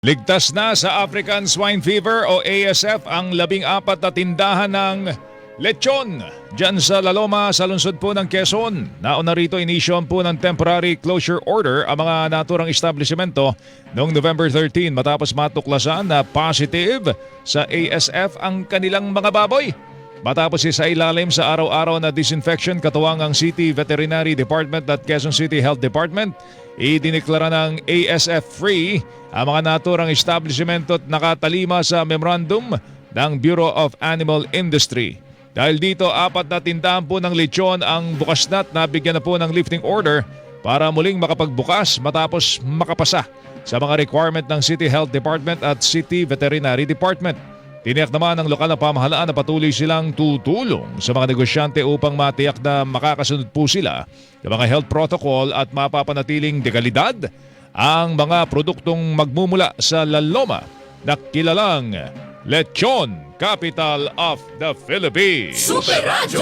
Ligtas na sa African Swine Fever o ASF ang labing apat na tindahan ng lechon dyan sa Laloma sa lungsod po ng Quezon. Nauna rito inisyon po ng temporary closure order ang mga naturang establishmento noong November 13 matapos matuklasan na positive sa ASF ang kanilang mga baboy. Matapos isa ilalim sa araw-araw na disinfection katuwang ang City Veterinary Department at Quezon City Health Department, idineklara ng ASF-free ang mga naturang establishmento at nakatalima sa memorandum ng Bureau of Animal Industry. Dahil dito, apat na tindahan po ng lechon ang bukas na at nabigyan na po ng lifting order para muling makapagbukas matapos makapasa sa mga requirement ng City Health Department at City Veterinary Department. Tiniyak naman ng lokal na pamahalaan na patuloy silang tutulong sa mga negosyante upang matiyak na makakasunod po sila ng mga health protocol at mapapanatiling dekalidad ang mga produktong magmumula sa Laloma na kilalang Lechon Capital of the Philippines. Super Radio.